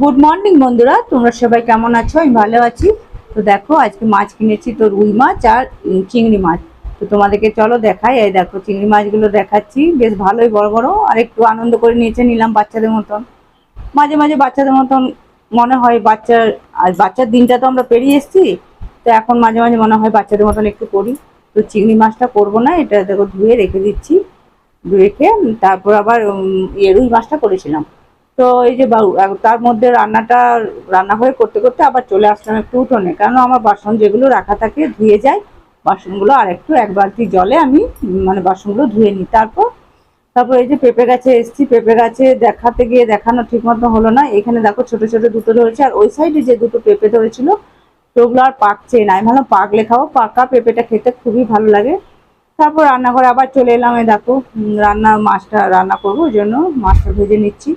Good morning বন্ধুরা। তোমরা সবাই কেমন আছো? আমি ভালো আছি। তো দেখো, আজকে মাছ কিনেছি তো রুই মাছ আর চিংড়ি মাছ। তো তোমাদেরকে চলো দেখাই। এই দেখো, চিংড়ি মাছগুলো দেখাচ্ছি। বেশ ভালোই, বড় বড়। আর একটু আনন্দ করে নিয়েছে নিলাম বাচ্চাদের মতন। মাঝে মাঝে বাচ্চাদের মতন মনে হয় বাচ্চার, আর বাচ্চার দিনটা তো আমরা পেরিয়ে এসেছি। তো এখন মাঝে মাঝে মনে হয় বাচ্চাদের মতন একটু করি। তো চিংড়ি মাছটা করব না। এটা দেখো ধুয়ে রেখে দিচ্ছি। রেখে তারপর আবার ইয়ে রুই মাছটা করেছিলাম। তো এই যে তার মধ্যে রান্নাটা, রান্না হয়ে করতে করতে আবার চলে আসলাম একটু উঠোনে। কারণ আমার বাসন যেগুলো রাখা থাকে ধুয়ে যায়, বাসনগুলো আর একটু এক বালতি জলে আমি মানে বাসনগুলো ধুয়ে নিই। তারপর তারপর এই যে পেঁপে গাছে এসেছি, পেঁপে গাছে দেখাতে গিয়ে দেখানো ঠিক মতো হলো না। এখানে দেখো ছোট ছোট দুটো ধরেছে, আর ওই সাইডে যে দুটো পেঁপে ধরেছিল তো ওগুলো আর পাকছে না। আমি ভাবলাম পাকলে খাব, পাকা পেঁপেটা খেতে খুবই ভালো লাগে। তারপর রান্নাঘরে আবার চলে এলাম, এই দেখো রান্না, মাছটা রান্না করব, ওই জন্য মাছটা ভেজে নিচ্ছি।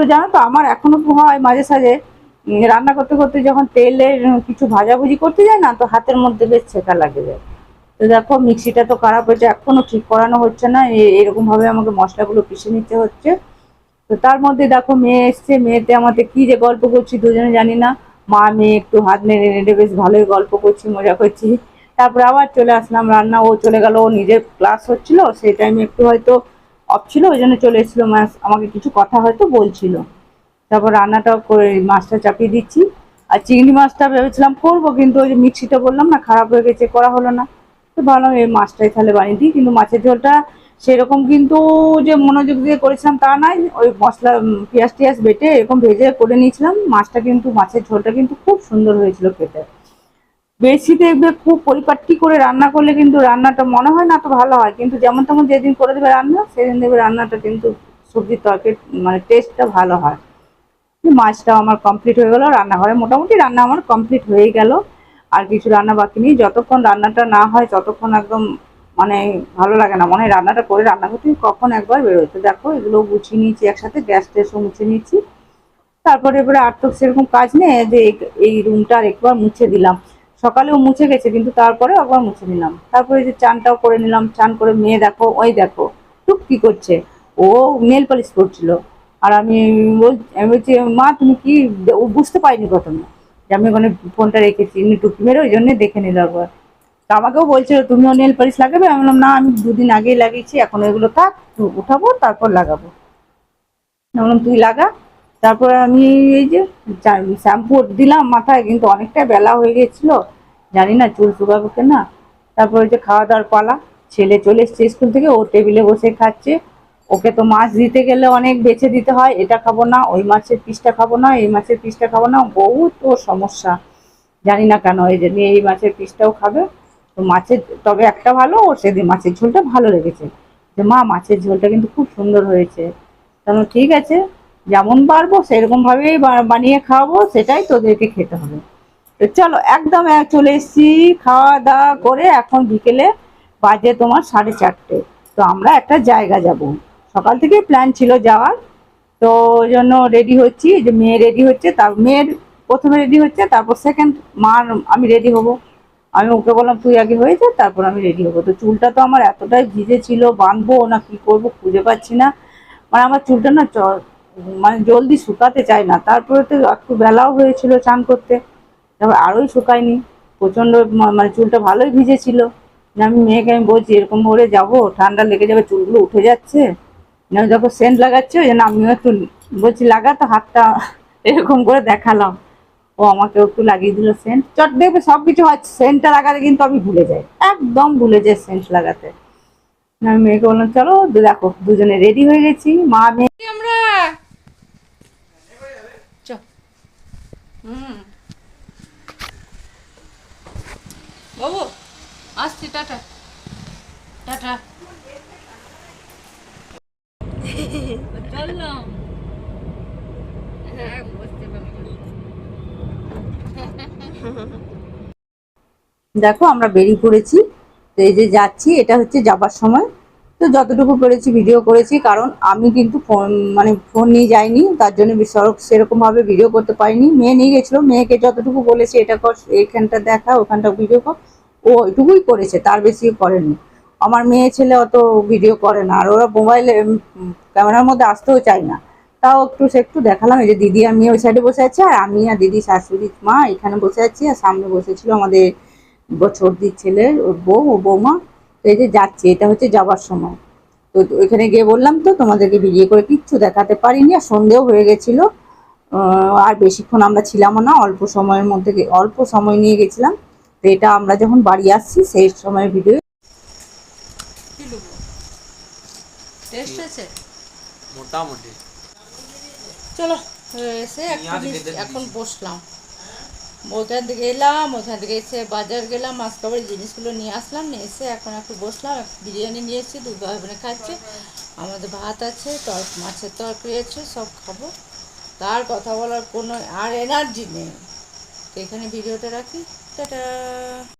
তো জানো তো, আমার এখনও হয় মাঝে সাঝে রান্না করতে করতে যখন তেলের কিছু ভাজাভুজি করতে যায় না, তো হাতের মধ্যে বেশ ছেঁকা লাগে যায়। তো দেখো, মিক্সিটা তো খারাপ হয়েছে, এখনও ঠিক করানো হচ্ছে না, এ- এরকম ভাবে আমাকে মশলাগুলো পিষে নিতে হচ্ছে। তো তার মধ্যে দেখো, মেয়ে এসছে, মেয়েতে আমাদের কি যে গল্প করছি দুজনে জানি না। মা, মেয়ে একটু হাত নেড়ে নেড়ে বেশ ভালোই গল্প করছি, মজা করছি। তারপরে আবার চলে আসলাম রান্না, ও চলে গেল, ও নিজের ক্লাস হচ্ছিল, সেই টাইমে একটু হয়তো অফ ছিল, ওই জন্য চলে এসেছিল মাছ আমাকে কিছু কথা হয়তো বলছিল। তারপর রান্নাটা করে মাছটা চাপিয়ে দিচ্ছি। আর চিংড়ি মাছটা ভেবেছিলাম করব, কিন্তু ওই যে মিক্সিটা বললাম না, খারাপ হয়ে গেছে, করা হলো না। তো ভাবলাম এই মাছটাই তাহলে বানিয়ে দিই, কিন্তু মাছের ঝোলটা সেরকম কিন্তু যে মনোযোগ দিয়ে করেছিলাম তা নয় ওই মশলা পেঁয়াজ টিয়াজ বেটে এরকম ভেজে করে নিয়েছিলাম। মাছটা কিন্তু, মাছের ঝোলটা কিন্তু খুব সুন্দর হয়েছিল খেতে। বেশি দেখবে খুব পরিপাটি করে রান্না করলে কিন্তু রান্নাটা মনে হয় না তো ভালো হয়। কিন্তু যেমন তেমন যেদিন করে দেবে রান্না, সেদিন দেখবে রান্নাটা কিন্তু সবজির তরকারি মানে টেস্টটা ভালো হয়। মাছটাও আমার কমপ্লিট হয়ে গেল, রান্নাঘরে মোটামুটি রান্না আমার কমপ্লিট হয়ে গেল। আর কিছু রান্না বাকি নেই। যতক্ষণ রান্নাটা না হয়, ততক্ষণ একদম মানে ভালো লাগে না। মনে হয় রান্নাটা করে রান্না করতে কখন একবার বেরোয়। দেখো, এগুলো গুছিয়ে নিয়েছি একসাথে, গ্যাস ট্যাসও মুছে নিয়েছি। তারপরে এবারে আর তো সেরকম কাজ নেই, যে এই রুমটা আর একবার মুছে দিলাম। সকালেও মুছে গেছে, কিন্তু তারপরে একবার মুছে নিলাম। তারপরে যে চানটাও করে নিলাম, চান করে মেয়ে দেখো, ওই দেখো, টুক কি করছে? ও নেল পালিশ করছিল। আর আমি বলছি, মা, তুমি কি ও বুঝতে পারিনি প্রথমে। যে আমি ওখানে ফোনটা রেখেছি, এমনি টুকি মেরে ওই জন্য দেখে নিল একবার তা আমাকেও বলছিল, তুমিও নেল পালিশ লাগাবে? আমি বললাম, না, আমি দুদিন আগেই লাগিয়েছি, এখন ওইগুলো থাক, উঠাবো, তারপর লাগাবো। বললাম, তুই লাগা। তারপরে আমি এই যে শ্যাম্পু দিলাম মাথায়, কিন্তু অনেকটা বেলা হয়ে গেছিল। জানি না চুল শুকাবো না তারপরে যে খাওয়া দাওয়ার পালা, ছেলে চলে এসছে স্কুল থেকে, ও টেবিলে বসে খাচ্ছে। ওকে তো মাছ দিতে গেলে অনেক বেছে দিতে হয়, এটা খাব না, ওই মাছের পিসটা খাব না, এই মাছের পিসটা খাব না, বহুত ওর সমস্যা। জানি না কেন, এই জন্য এই মাছের পিসটাও খাবে। তো মাছের, তবে একটা ভালো, ওর সেদিন মাছের ঝোলটা ভালো লেগেছে। যে মা, মাছের ঝোলটা কিন্তু খুব সুন্দর হয়েছে। তাহলে ঠিক আছে। যেমন পারব, সেরকম ভাবেই বানিয়ে খাওয়াবো, সেটাই তোদেরকে খেতে হবে। তো চলো, একদম এক চলে এসেছি খাওয়া দাওয়া করে এখন বিকেলে বাজে তোমার সাড়ে চারটে। তো আমরা একটা জায়গা যাব। সকাল থেকে প্ল্যান ছিল যাওয়ার। তো ওই জন্য রেডি হচ্ছি। যে মেয়ে রেডি হচ্ছে, তার মেয়ের প্রথমে রেডি হচ্ছে, তারপর সেকেন্ড মার, আমি রেডি হব। আমি ওকে বললাম, তুই আগে হয়ে যা, তারপর আমি রেডি হব। তো চুলটা তো আমার এতটাই ভিজে ছিল, বাঁধবো না, কি করব খুঁজে পাচ্ছি না। মানে আমার চুলটা না মানে জলদি শুকাতে চায় না। তারপরে তো একটু বেলাও হয়েছিল চান করতে। তারপর আরোই শুকায়নি। প্রচণ্ড মানে চুলটা ভালোই ভিজেছিল। আমি মেয়েকে আমি বলছি, এরকম করে যাব, ঠান্ডা লেগে যাবে, চুলগুলো উঠে যাচ্ছে। না যখন সেন্ট লাগাচ্ছে, ওই জন্য আমিও একটু বলছি, লাগা তো হাতটা। এরকম করে দেখালাম। ও আমাকে একটু লাগিয়ে দিল সেন্ট। চট, দেখবে সব কিছু হয়, সেন্টটা লাগাতে কিন্তু আমি ভুলে যাই। একদম ভুলে যাই সেন্ট লাগাতে। আমি মেয়েকে বললাম, চলো, দেখো, দুজনে রেডি হয়ে গেছি। মা, মেয়ে আমরা হুম। বাবু, আসছি, টাটা। টাটা। হ্যাঁ দেখো, আমরা বেরিয়ে পড়েছি। তো এই যে যাচ্ছি, এটা হচ্ছে যাবার সময়। তো যতটুকু পেরেছি ভিডিও করেছি, কারণ আমি কিন্তু ফোন মানে ফোন নিয়ে যাইনি, তার জন্য সড়ক সেরকম ভাবে ভিডিও করতে পারিনি। মেয়ে নিয়ে গেছিল, মেয়েকে যতটুকু বলেছি, এটা কর, এইখানটা দেখা, ওখানটা ভিডিও কর। ও ওইটুকুই করেছে, তার বেশি করেনি। আমার মেয়ে ছেলে অত ভিডিও করে না, আর ওরা মোবাইলে ক্যামেরার মধ্যে আসতেও চায় না। তাও একটু, সে একটু দেখালাম, এই যে দিদি আমি ওই সাইডে বসে আছি, আর আমি আর দিদি শাশুড়ি মা এখানে বসে আছি, আর সামনে বসেছিল আমাদের বছর ছোটদির ছেলে, ওর বউ, ও বৌমা। তো এই যে যাচ্ছি এটা হচ্ছে যাবার সময়। তো ওইখানে গিয়ে বললাম তো তোমাদেরকে ভিডিও করে কিচ্ছু দেখাতে পারিনি আর সন্ধেও হয়ে গেছিল। আর বেশিক্ষণ আমরা ছিলামও না অল্প সময়ের মধ্যে অল্প সময় নিয়ে গেছিলাম। তো এটা আমরা যখন বাড়ি আসছি সেই সময় ভিডিও টেস্ট মোটামুটি। চলো এসে। এখন বসলাম। ওখান থেকে এলাম, ওখান থেকে এসে বাজার গেলাম, মাছ কাবারের জিনিসগুলো নিয়ে আসলাম, নিয়ে এসে এখন একটু বসলাম বিরিয়ানি নিয়ে এসেছি দু ভাই বোনে খাচ্ছে। আমাদের ভাত আছে, তর, মাছের তরকারি আছে, সব খাব। তার কথা বলার কোনো আর এনার্জি নেই। তো এখানে ভিডিওটা রাখি। টাটা!